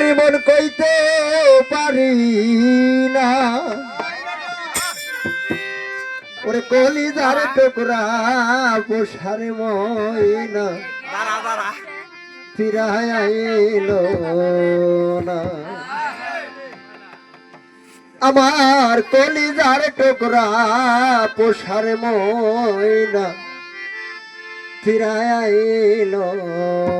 মনের মন কইতে পারি না। ওরে টুকরা পোষারে ময়না দাঁড়া দাঁড়া। ফিরায় আইলো না। আমার কলিজার টুকরা পোষার ময়না ফিরায় আইলো না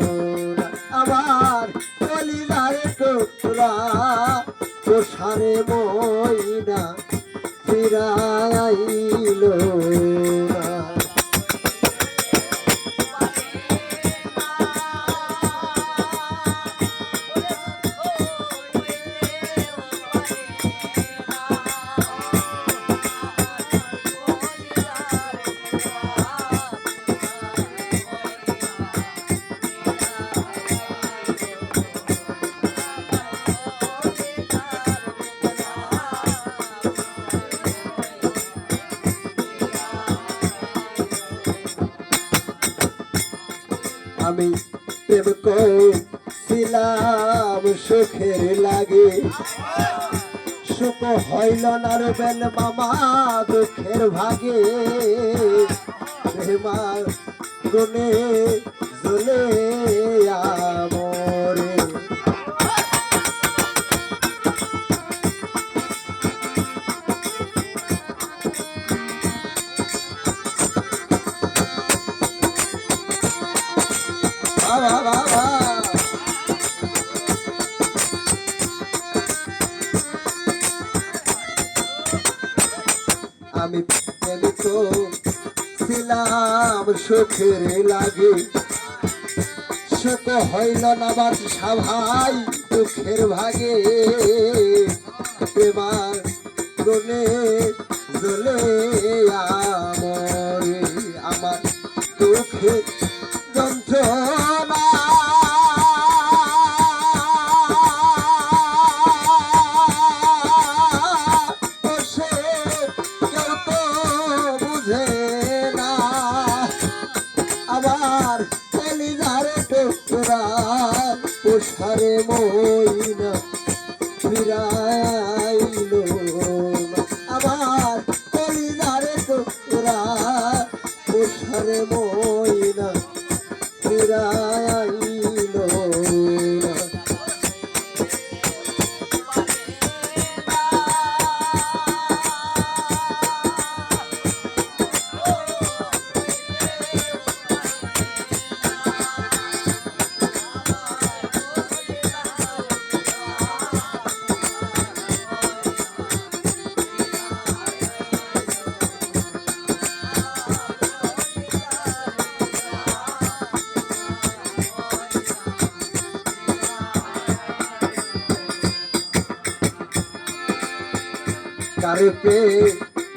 পোষারে ময়না ফিরায় আমি প্রেম করেছিলাম, সুখের লাগে। সুখ হইল না রে বেন মামা, দুঃখের ভাগে। প্রেমার গুনে জ্বলে আমি তো ছিলাম সুখের লাগে। সুখ হইল না বাদশা ভাই দুঃখের ভাগে। প্রেমার গুনে পোষারে মইনা কারপে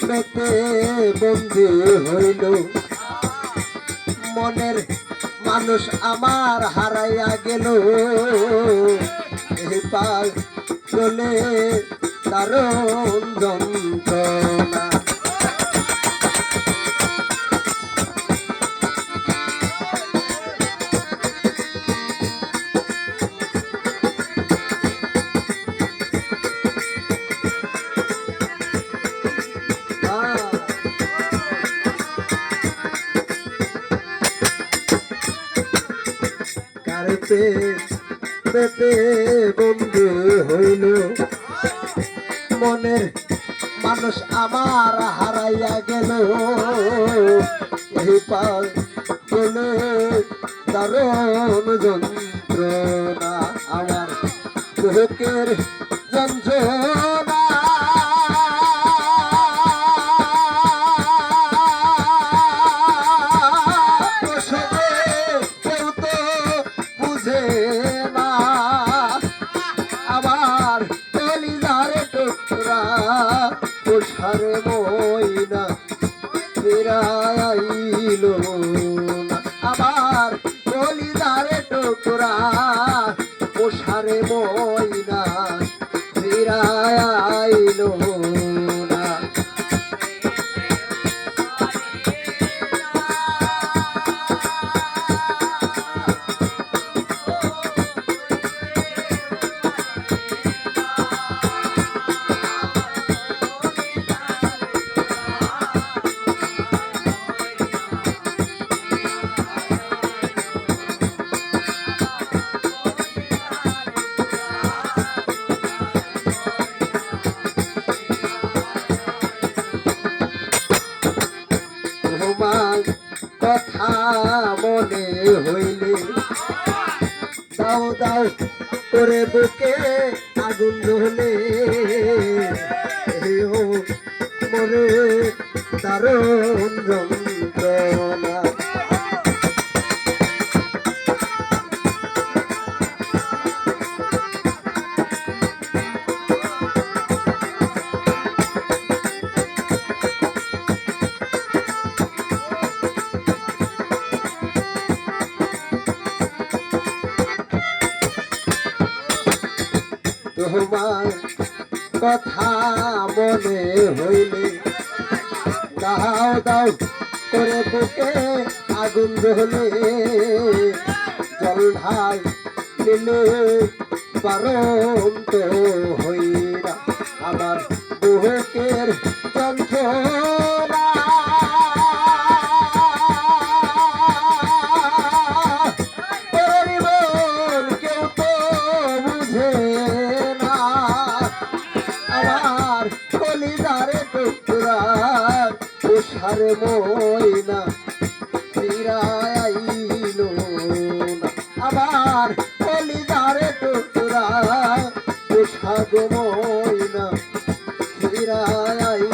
পেতে বন্দি হইল। মনের মানুষ আমার হারাইয়া গেল। পাল চলে দারুণ কারপে পেতে বন্ধু হইল। মনের মানুষ আমার হারাইয়া গেল। এই পাল চলে দারুণ যন্ত্রণা আমার বুকের যন্ত্রণা। পোষারে ময়না ফিরাইল আবার কলিদারে টুকরা পোষারে ময়না ফিরাইল হইলে দাও দাও করে বুকে আগুন ধরলে। মরে তার যন্ত্রণা তোমার কথা মনে হইলে দাও দাও করে বুকে আগুন ধরলে। জল ঢাল দিলে পারন্ত হইরা আমার বুকের কলিদারে টুকরা তুষারে ময়না ফিরাইল আবার কলিদারে টুকরা তুষার ময়না ফিরাইল